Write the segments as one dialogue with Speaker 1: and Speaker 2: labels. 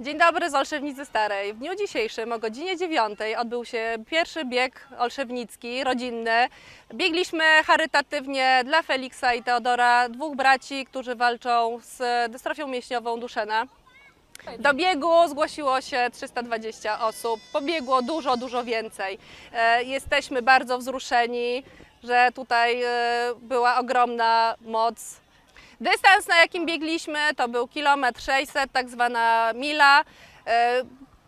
Speaker 1: Dzień dobry z Olszewnicy Starej. W dniu dzisiejszym o godzinie 9 odbył się pierwszy bieg olszewnicki, rodzinny. Biegliśmy charytatywnie dla Feliksa i Teodora, dwóch braci, którzy walczą z dystrofią mięśniową Duszena. Do biegu zgłosiło się 320 osób, pobiegło dużo, dużo więcej. E, Jesteśmy bardzo wzruszeni, że tutaj e, była ogromna moc Dystans, na jakim biegliśmy, to był kilometr 600, tak zwana mila.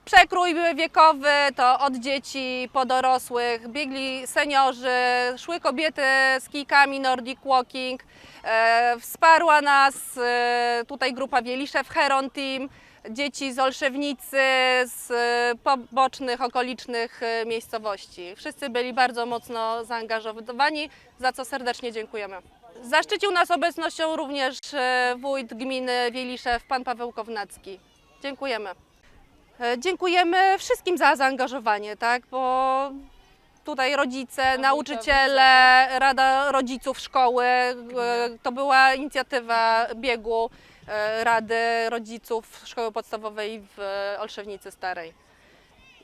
Speaker 1: Przekrój wiekowy to od dzieci po dorosłych. Biegli seniorzy, szły kobiety z kijkami Nordic Walking. E, Wsparła nas e, tutaj grupa Wieliszew Heron Team, dzieci z Olszewnicy, z e, pobocznych, okolicznych miejscowości. Wszyscy byli bardzo mocno zaangażowani, za co serdecznie dziękujemy. Zaszczycił nas obecnością również wójt gminy Wieliszew, pan Paweł Kownacki. Dziękujemy. E, Dziękujemy wszystkim za zaangażowanie, tak? bo tutaj rodzice, nauczyciele, Rada Rodziców Szkoły, e, to była inicjatywa biegu e, Rady Rodziców Szkoły Podstawowej w Olszewnicy Starej.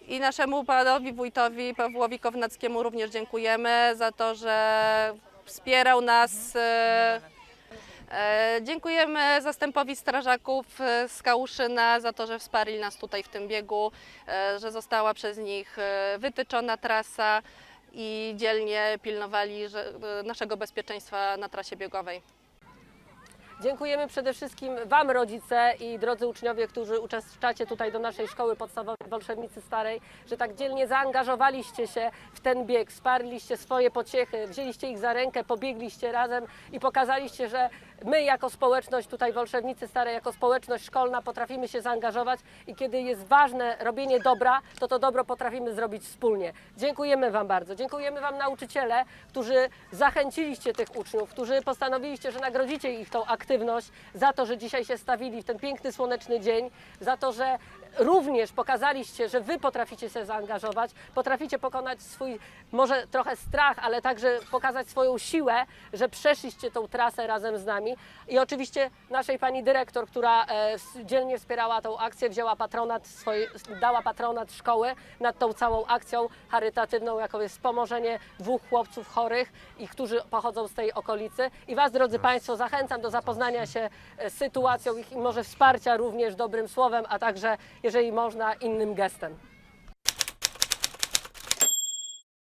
Speaker 1: I naszemu panowi wójtowi Pawłowi Kownackiemu również dziękujemy za to, że wspierał nas. E, Dziękujemy zastępowi strażaków e, z Kałuszyna za to, że wsparli nas tutaj w tym biegu, e, że została przez nich wytyczona trasa i dzielnie pilnowali naszego bezpieczeństwa na trasie biegowej.
Speaker 2: Dziękujemy przede wszystkim Wam, rodzice i drodzy uczniowie, którzy uczestniczycie tutaj do naszej szkoły podstawowej w Olszewnicy Starej, że tak dzielnie zaangażowaliście się w ten bieg, wsparliście swoje pociechy, wzięliście ich za rękę, pobiegliście razem i pokazaliście, że my jako społeczność tutaj w Olszewnicy Starej, jako społeczność szkolna potrafimy się zaangażować i kiedy jest ważne robienie dobra, to to dobro potrafimy zrobić wspólnie. Dziękujemy Wam bardzo. Dziękujemy Wam nauczyciele, którzy zachęciliście tych uczniów, którzy postanowiliście, że nagrodzicie ich tą aktywność za to, że dzisiaj się stawili w ten piękny, słoneczny dzień, za to, że również pokazaliście, że Wy potraficie się zaangażować, potraficie pokonać swój może trochę strach, ale także pokazać swoją siłę, że przeszliście tą trasę razem z nami. I oczywiście naszej pani dyrektor, która e, dzielnie wspierała tą akcję, wzięła patronat dała patronat szkoły nad tą całą akcją charytatywną, jaką jest wspomożenie dwóch chłopców chorych i którzy pochodzą z tej okolicy. I Was, drodzy Państwo, zachęcam do zapoznania się e, z sytuacją ich i może wsparcia również dobrym słowem, a także, jeżeli można, innym gestem.